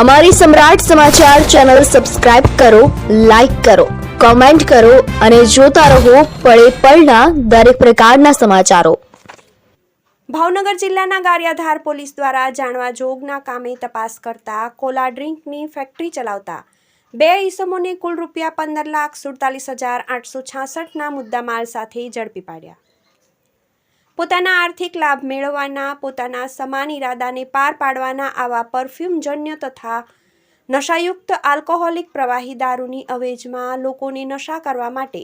અમારી Samrat Samachar channel subscribe કરો, like કરો, કોમેન્ટ કરો અને જોતા રહો પળે પળના દરેક પ્રકારના સમાચારો. ભાવનગર જિલ્લાના ગારિયાધાર પોલીસ દ્વારા જાણવા જોગના કામે તપાસ કરતા કોલા ડ્રિંકની ફેક્ટરી ચલાવતા બે ઈસમોને કુલ રૂપિયા પંદર લાખ સુડતાલીસ હજાર આઠસો છાસઠના મુદ્દામાલ સાથે ઝડપી પાડ્યા. પોતાના આર્થિક લાભ મેળવવાના, પોતાના સમાન ઈરાદાને પાર પાડવાના આવા પરફ્યુમજન્ય તથા નશાયુક્ત આલ્કોહોલિક પ્રવાહી દારૂની અવેજમાં લોકોને નશા કરવા માટે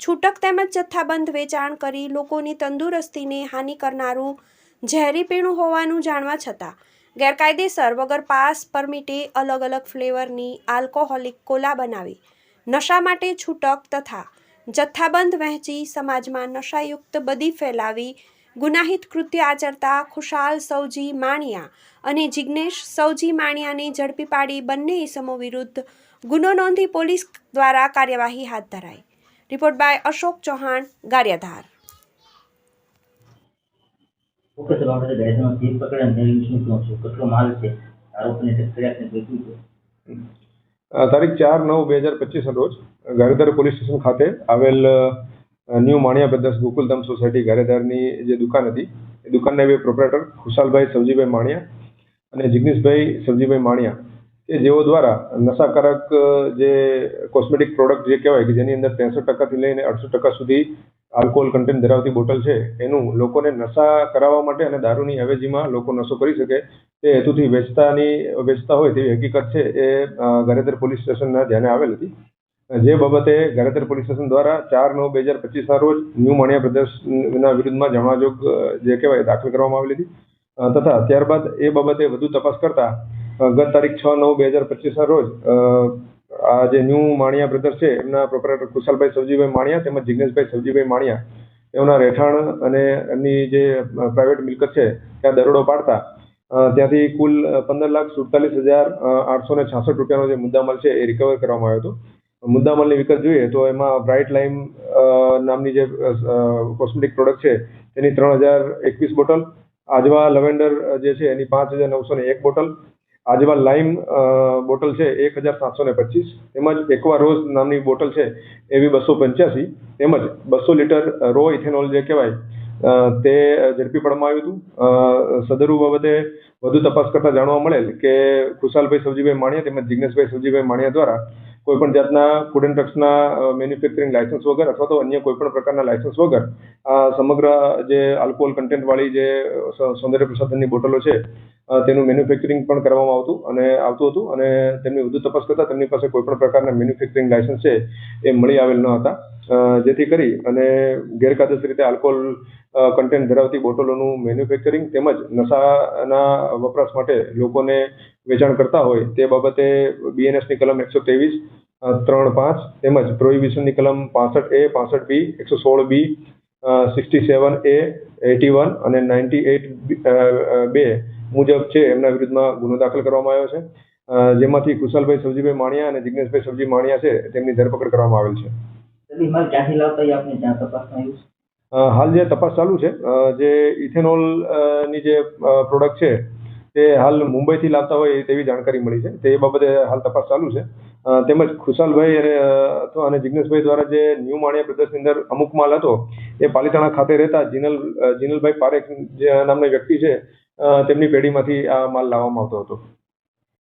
છૂટક તેમજ જથ્થાબંધ વેચાણ કરી લોકોની તંદુરસ્તીને હાનિ કરનારું ઝેરી પીણું હોવાનું જાણવા છતાં ગેરકાયદેસર વગર પાસ પરમિટે અલગ અલગ ફ્લેવરની આલ્કોહોલિક કોલા બનાવી નશા માટે છૂટક તથા જથ્થાબંધ વહેંચી સમાજમાં નશાયુક્ત બદી ફેલાવી, ગુનાહિત કૃત્ય આચરતા ખુશાલ સૌજી માણિયા અને જિજ્ઞેશ સૌજી માણિયાને ઝડપી પાડી બંને ઇસમો વિરુદ્ધ ગુનો નોંધી પોલીસ દ્વારા કાર્યવાહી હાથ ધરાઈ. Report by Ashok Chauhan, Gariyadhar. Okay સાહેબ આપણે જીપ પકડે ને શું છું. તારીખ ચાર નવ બે હજાર પચીસ રોજ ગારિયાધાર પોલીસ સ્ટેશન ખાતે આવેલ new Maniya brothers Gokuldham society ગારિયાધારની જે દુકાન હતી, એ દુકાનના બે પ્રોપરેટર ખુશાલભાઈ સબજીભાઈ માણિયા અને જિગ્નેશભાઈ સબજીભાઈ માણિયા, કે જેઓ દ્વારા નશાકારક જે કોસ્મેટિક પ્રોડક્ટ જે કહેવાય કે જેની અંદર ત્રેસઠ ટકાથી લઈને અડસઠ ટકા સુધી આલ્કોહોલ કન્ટેન્ટ ધરાવતી બોટલ છે એનું લોકોને નશા કરાવવા માટે અને દારૂની અવેજીમાં લોકો નશો કરી શકે તે હેતુથી વેચતાની વેચતા હોય તેવી હકીકત છે એ અ, પોલીસ સ્ટેશનના ધ્યાને આવેલ હતી. જે બાબતે ગારિયાધાર પોલીસ સ્ટેશન દ્વારા ચાર નવ બે હજાર પચીસના રોજ ન્યૂ માણિયા પ્રદેશના વિરુદ્ધમાં જાણવાજોગ જે કહેવાય દાખલ કરવામાં આવેલી હતી. તથા ત્યારબાદ એ બાબતે વધુ તપાસ કરતા ગત તારીખ છ નવ બે હજાર પચીસના રોજ આ જે ન્યૂ માણિયા બ્રદર્સ છે, એમના પ્રોપરેટર કુશાલભાઈ સવજીભાઈ માણિયા તેમજ જિગ્નેશભાઈ સવજીભાઈ માણિયા, એમના રહેઠાણ અને એમની જે પ્રાઇવેટ મિલકત છે, ત્યાં દરોડો પાડતા ત્યાંથી કુલ પંદર લાખ સુડતાલીસ હજાર આઠસો ને છાસઠ રૂપિયાનો જે મુદ્દામાલ છે, એ રિકવર કરવામાં આવ્યો હતો. મુદ્દામાલની વિગત જોઈએ તો એમાં બ્રાઇટ લાઇમ નામની જે કોસ્મેટિક પ્રોડક્ટ છે, તેની ત્રણ હજાર એકવીસ બોટલ, આજવા લવેન્ડર જે છે, એની પાંચ હજાર નવસો ને એક બોટલ આજવા લાઈમ બોટલ છે એક હજાર સાતસો ને પચીસ તેમજ એકવા રોઝ નામની બોટલ છે, એવી બસો પંચ્યાસી. તેમજ બસો લીટર રો ઇથેનોલ જે કહેવાય તે ઝડપી પાડવામાં આવ્યું હતું. સદરુ બાબતે વધુ તપાસ કરતા જાણવા મળેલ કે ખુશાલભાઈ સવજીભાઈ માણિયા તેમજ જિગ્નેશભાઈ સવજીભાઈ માણિયા દ્વારા કોઈપણ જાતના ફૂડ એન્ડ ડ્રગ્સના મેન્યુફેક્ચરિંગ લાયસન્સ વગર અથવા તો અન્ય કોઈપણ પ્રકારના લાયસન્સ વગર, આ સમગ્ર જે આલ્કોહોલ કન્ટેન્ટવાળી જે સૌંદર્ય પ્રસાધનની બોટલો છે તેનું મેન્યુફેક્ચરિંગ પણ કરવામાં આવતું અને આવતું હતું અને તેમની વધુ તપાસ કરતા તેમની પાસે કોઈપણ પ્રકારના મેન્યુફેક્ચરિંગ લાયસન્સ છે એ મળી આવેલ ન હતા. જેથી કરી અને ગેરકાયદેસર રીતે આલ્કોહોલ કન્ટેન્ટ ધરાવતી બોટલોનું મેન્યુફેક્ચરિંગ તેમજ નશાના વપરાશ માટે લોકોને વેચાણ કરતા હોય તે બાબતે બીએનએસની કલમ એકસો ત્રેવીસ ત્રણ પાંચ તેમજ પ્રોહિબિશનની કલમ પાસઠ એ, પાસઠ બી, એકસો સોળ B sixty seven A eighty one અને નાઇન્ટી એટ બે મુજબ છે એમના વિરુદ્ધમાં ગુનો દાખલ કરવામાં આવ્યો છે. જેમાંથી કુશલભાઈ સબજીભાઈ માણિયા અને જિજ્ઞેશભાઈ સબજી માણિયા છે તેમની ધરપકડ કરવામાં આવેલ છે. હાલ જે તપાસ ચાલુ છે જે ઇથેનોલની જે પ્રોડક્ટ છે તે હાલ મુંબઈથી લાવતા હોય તેવી જાણકારી મળી છે. તે બાબતે હાલ તપાસ ચાલુ છે. તેમજ ખુશાલભાઈ અને અથવા અને જિગ્નેશભાઈ દ્વારા જે ન્યૂ માણિયા બ્રદર્સની અંદર અમુક માલ હતો એ પાલિતાણા ખાતે રહેતા જીનલ જીનલભાઈ પારેખ જે નામના વ્યક્તિ છે તેમની પેઢીમાંથી આ માલ લાવવામાં આવતો હતો.